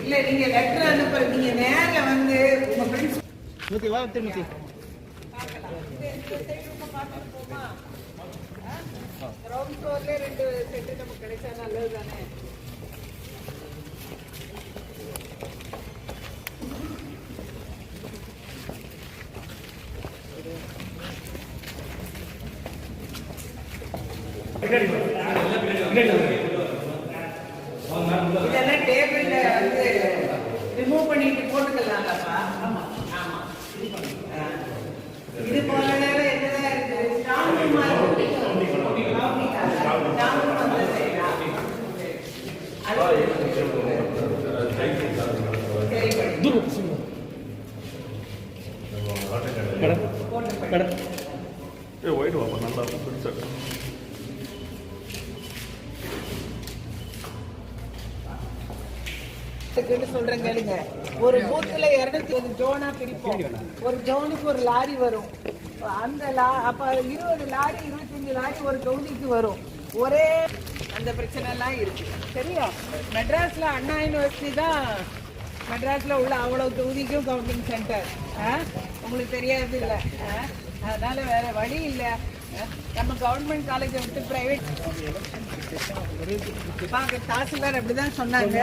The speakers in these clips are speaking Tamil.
இல்ல நீங்க லெட்டர் அனுப்புற நீங்க நேர்ல வந்து உங்க ஃப்ரெண்ட்ஸ் மூர்த்தி வா திருமூர்த்தி கிரவுண்ட் ஃப்ளோர்ல ரெண்டு செட்டு நமக்கு கிடைச்சா நல்லது தானே இதெல்லாம் டேபிள்ல வந்து ரிமூவ் பண்ணிட்டு போட்டுக்கலாம்லப்பா ஆமா ஆமா. இது போல நேரம் என்னதான் இருக்கு ஸ்ட்ராங். போட்டு பண்ணு. ஏ ஒயிட் வாப்பா நல்லா இருக்கும் பெருசாக சொல்றேன் கேளுங்க. ஒரு பூத்துல இருநூத்தி ஒரு ஜோனா பிரிப்போம். ஒரு ஜோனுக்கு ஒரு லாரி வரும். அந்த லா அப்ப இருபது லாரி இருபத்தஞ்சு லாரி ஒரு ஜோனிக்கு வரும். ஒரே அந்த பிரச்சனை எல்லாம் இருக்கு. சரியா? மெட்ராஸ்ல அண்ணா யூனிவர்சிட்டி தான் மெட்ராஸ்ல உள்ள அவ்வளவு தொகுதிக்கும் கவுண்டிங் சென்டர் உங்களுக்கு தெரியாது இல்ல. ஆ? அதனால வேற வழி இல்ல. நம்ம கவர்மெண்ட் காலேஜை விட்டு பிரைவேட் தாசில்தார் அப்படிதான் சொன்னாங்க.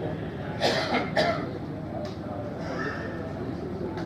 được rồi.